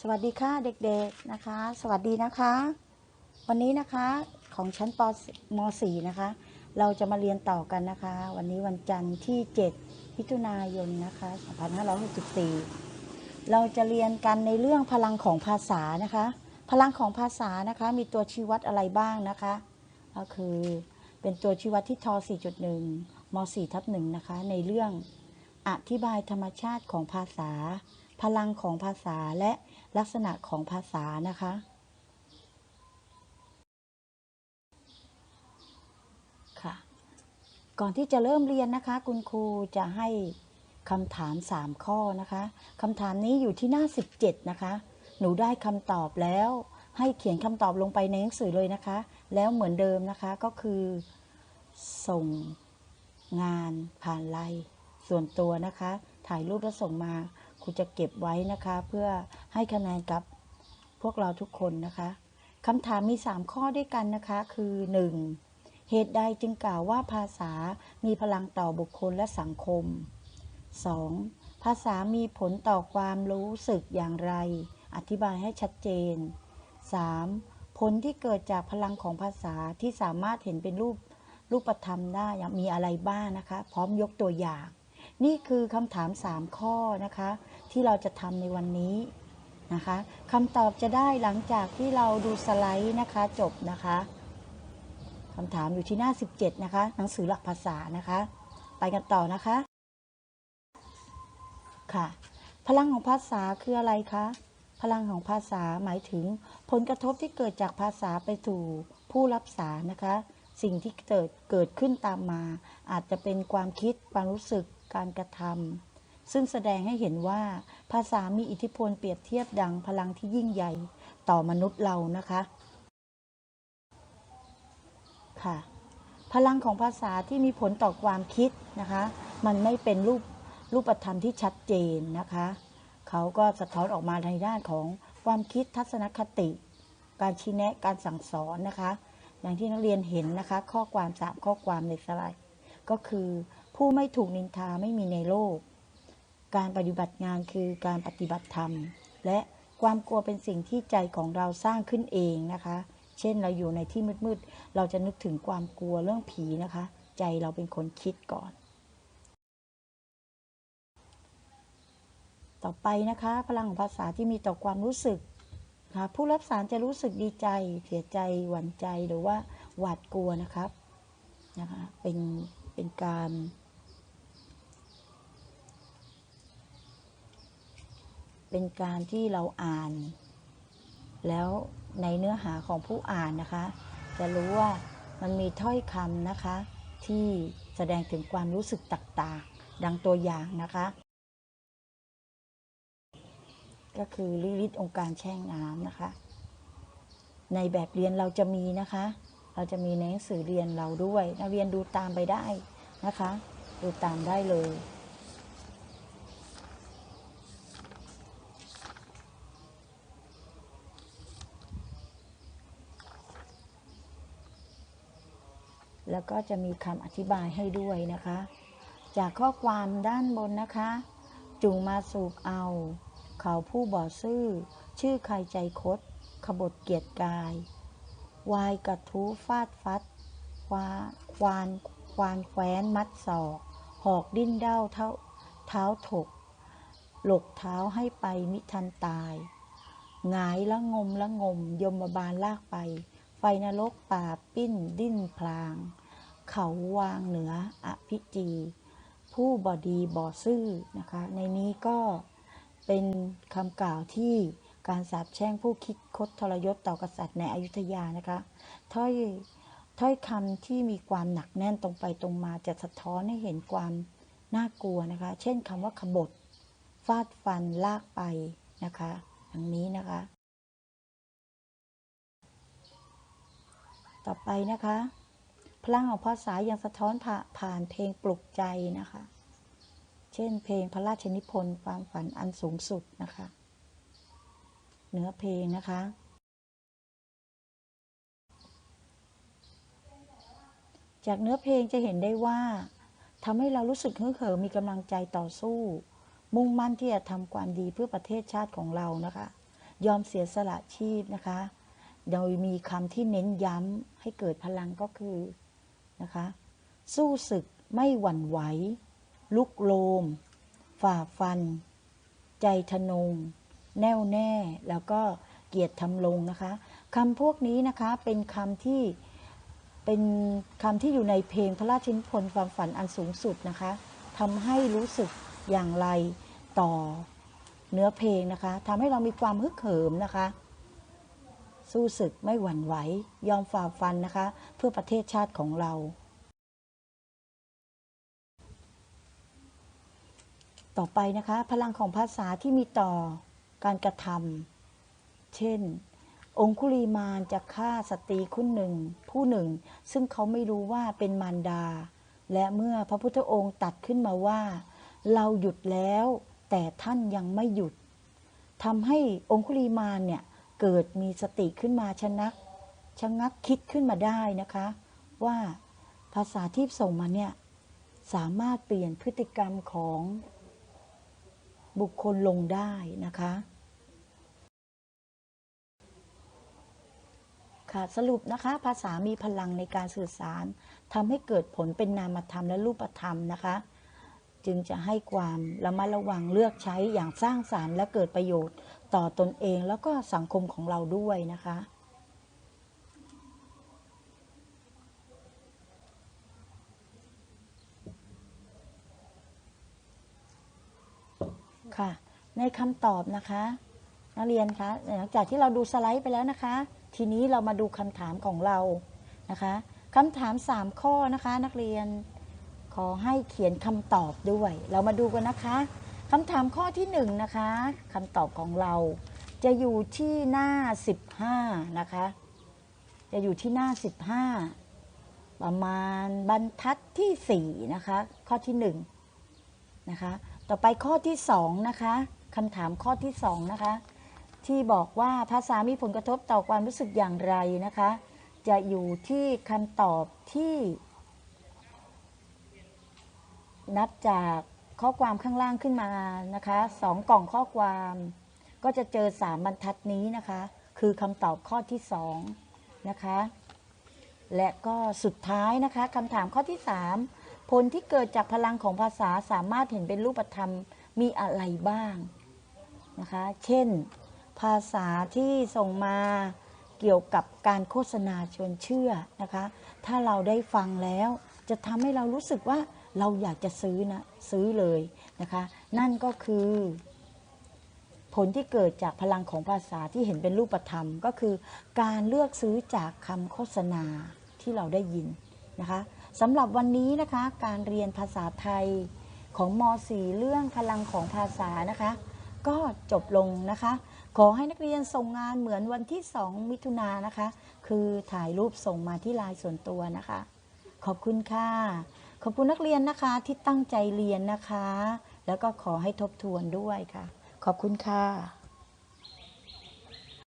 สวัสดีค่ะเด็กๆนะคะ สวัสดีนะคะ วันนี้นะคะของชั้นปม .4 นะคะ เราจะมาเรียนต่อกันนะคะ วันนี้วันจันทร์ที่ 7 มิถุนายนนะคะ 2564 เราจะเรียนกันในเรื่องพลังของภาษานะคะ พลังของภาษานะคะมีตัวชี้วัดอะไรบ้างนะคะ ก็คือเป็นตัวชี้วัดที่ท 4.1 ม 4 ทับ1นะคะ ในเรื่อง อธิบายธรรมชาติของภาษา พลังของภาษาและลักษณะของภาษานะคะ ค่ะ ก่อนที่จะเริ่มเรียนนะคะ คุณครูจะให้คำถาม 3 ข้อนะคะคำถามนี้อยู่ที่หน้า 17 นะคะ หนูได้คำตอบแล้ว ให้เขียนคำตอบลงไปในหนังสือเลยนะคะ แล้วเหมือนเดิมนะคะก็คือส่งงานผ่านไลน์ ส่วนตัวนะคะ ถ่ายรูปแล้วส่งมาครูจะเก็บไว้นะคะ เพื่อให้คะแนนกับพวกเราทุกคนนะคะคำถามมี 3 ข้อด้วยกันนะคะ คือ 1. เหตุใดจึงกล่าวว่าภาษามีพลังต่อบุคคลและสังคม 2. ภาษามีผลต่อความรู้สึกอย่างไร อธิบายให้ชัดเจน 3. ผลที่เกิดจากพลังของภาษาที่สามารถเห็นเป็นรูปรูปธรรมได้มีอะไรบ้างนะคะ พร้อมยกตัวอย่าง นี่คือคำถาม 3 ข้อนะคะ ที่เราจะทำในวันนี้นะคะคำตอบจะได้หลังจากที่เราดูสไลด์นะคะจบนะคะคำถามอยู่ที่หน้า 17 นะคะ หนังสือหลักภาษานะคะ ไปกันต่อนะคะค่ะ พลังของภาษาคืออะไรคะพลังของภาษาหมายถึงผลกระทบที่เกิดจากภาษาไปสู่ผู้รับสารนะคะ สิ่งที่เกิดเกิดขึ้นตามมา อาจจะเป็นความคิดความรู้สึก การกระทำซึ่งแสดงให้เห็นว่าภาษามีอิทธิพลเปรียบเทียบดังพลังที่ยิ่งใหญ่ต่อมนุษย์เรานะคะค่ะพลังของภาษาที่มีผลต่อความคิดนะคะ มันไม่เป็นรูปรูปธรรมที่ชัดเจนนะคะ เขาก็สะท้อนออกมาในด้านของความคิดทัศนคติ การชี้แนะการสั่งสอนนะคะ อย่างที่นักเรียนเห็นนะคะ ข้อความสามข้อความในสไลด์ก็คือ ผู้ไม่ถูกนินทาไม่มีในโลก การปฏิบัติงานคือการปฏิบัติธรรม และความกลัวเป็นสิ่งที่ใจของเราสร้างขึ้นเองนะคะ เช่นเราอยู่ในที่มืดๆ เราจะนึกถึงความกลัวเรื่องผีนะคะ ใจเราเป็นคนคิดก่อน ต่อไปนะคะ พลังของภาษาที่มีต่อความรู้สึกนะคะผู้รับสารจะรู้สึกดีใจ เสียใจ หวั่นใจ หรือว่าหวาดกลัวนะครับ นะคะ เป็น เป็นการ เป็นการที่เราอ่าน แล้วในเนื้อหาของผู้อ่านนะคะ จะรู้ว่ามันมีถ้อยคำนะคะ ที่แสดงถึงความรู้สึกต่างๆ ดังตัวอย่างนะคะ ก็คือลิลิตองค์การแช่งน้ำนะคะ ในแบบเรียนเราจะมีนะคะ เราจะมีในหนังสือเรียนเราด้วยนักเรียนดูตามไปได้นะคะ ดูตามได้เลย แล้วก็จะมีคำอธิบายให้ด้วยนะคะ จากข้อความด้านบนนะคะ จุงมาสูบเอา เขาผู้บ่อซื่อ ชื่อใครใจคด ขบฏเกียรติกาย วายกระทู้ฟาดฟัดควาควานควานแคว้นมัดศอก หอกดิ้นเด้าเท้าเท้าถก หลกเท้าให้ไปมิทันตายหงายละงมละงม ยมบาลลากไป ไฟนรกป่าปิ้นดิ้นพลาง เขาวางเหนืออภิจี ผู้บอดีบ่อซื่อนะคะ ในนี้ก็เป็นคำกล่าวที่การสาปแช่งผู้คิดคดทรยศต่อกษัตริย์ในอยุธยานะคะถ้อยถ้อยคำที่มีความหนักแน่นตรงไปตรงมาจะสะท้อนให้เห็นความน่ากลัวนะคะ เช่นคำว่าขบฏฟาดฟันลากไปนะคะอย่างนี้นะคะ ต่อไปนะคะ พลังของภาษายังสะท้อนผ่าผ่านเพลงปลุกใจนะคะ เช่นเพลงพระราชนิพนธ์ความฝันอันสูงสุดนะคะ เนื้อเพลงนะคะ จากเนื้อเพลงจะเห็นได้ว่าทำให้เรารู้สึกฮึกเหิมมีกำลังใจต่อสู้ มุ่งมั่นที่จะทำความดีเพื่อประเทศชาติของเรานะคะ ยอมเสียสละชีพนะคะ โดยมีคำที่เน้นย้ำให้เกิดพลังก็คือ นะคะ สู้ศึกไม่หวั่นไหว ลุกโลม ฝ่าฟัน ใจทะนง แน่วแน่ แล้วก็เกียรติทำลงนะคะคำพวกนี้นะคะเป็นคำที่เป็นคำที่อยู่ในเพลงพระราชนิพนธ์ความฝันอันสูงสุดนะคะทำให้รู้สึกอย่างไรต่อเนื้อเพลงนะคะทำให้เรามีความฮึกเหิมนะคะ สู้ศึกไม่หวั่นไหวยอมฝ่าฟันนะคะ เพื่อประเทศชาติของเรา ต่อไปนะคะ พลังของภาษาที่มีต่อการกระทำเช่น องคุลีมานจะฆ่าสตรีคนหนึ่ง ผู้หนึ่ง ซึ่งเขาไม่รู้ว่าเป็นมารดา และเมื่อพระพุทธองค์ตัดขึ้นมาว่า เราหยุดแล้ว แต่ท่านยังไม่หยุดทำให้องคุลีมานเนี่ย เกิดมีสติขึ้นมาชะนักชะงักคิดขึ้นมาได้นะคะ ว่าภาษาที่ส่งมาเนี่ยสามารถเปลี่ยนพฤติกรรมของบุคคลลงได้นะคะ ค่ะสรุปนะคะภาษามีพลังในการสื่อสารทำให้เกิดผลเป็นนามธรรมและรูปธรรมนะคะ จึงจะให้ความระมัดระวังเลือกใช้อย่างสร้างสารรค์และเกิดประโยชน์ต่อตนเองแล้วก็สังคมของเราด้วยนะคะ ค่ะ ในคำตอบนะคะ นักเรียนคะหลังจากที่เราดูสไลด์ไปแล้วนะคะ ทีนี้เรามาดูคำถามของเรานะคะคำถาม 3 ข้อนะคะนักเรียน ขอให้เขียนคำตอบด้วย เรามาดูกันนะคะคำถามข้อที่ 1 นะคะคำตอบของเรา จะอยู่ที่หน้า 15 นะคะ จะอยู่ที่หน้า 15 ประมาณบรรทัดที่ 4 นะคะ ข้อที่ 1 นะคะ ต่อไปข้อที่ 2 นะคะคำถามข้อที่ 2 นะคะ ที่บอกว่าภาษามีผลกระทบต่อความรู้สึกอย่างไรนะคะ จะอยู่ที่คำตอบที่ นับจากข้อความข้างล่างขึ้นมานะคะสองกล่องข้อความก็จะเจอสามบรรทัดนี้นะคะ คือคำตอบข้อที่สองนะคะ และก็สุดท้ายนะคะคำถามข้อที่3ผลที่เกิดจากพลังของภาษาสามารถเห็นเป็นรูปธรรมมีอะไรบ้างนะคะ เช่น ภาษาที่ส่งมาเกี่ยวกับการโฆษณาชวนเชื่อนะคะ ถ้าเราได้ฟังแล้วจะทำให้เรารู้สึกว่า เราอยากจะซื้อนะซื้อเลยนะคะ นั่นก็คือ ผลที่เกิดจากพลังของภาษาที่เห็นเป็นรูปธรรม ก็คือ การเลือกซื้อจากคำโฆษณาที่เราได้ยินนะคะสำหรับวันนี้นะคะการเรียนภาษาไทยของม .4 เรื่องพลังของภาษานะคะ ก็จบลงนะคะ ขอให้นักเรียนส่งงานเหมือนวันที่ 2 มิถุนายนนะคะ คือถ่ายรูปส่งมาที่ไลน์ส่วนตัวนะคะ ขอบคุณค่ะ ขอบคุณนักเรียนนะคะที่ตั้งใจเรียนนะคะ แล้วก็ขอให้ทบทวนด้วยค่ะ ขอบคุณค่ะ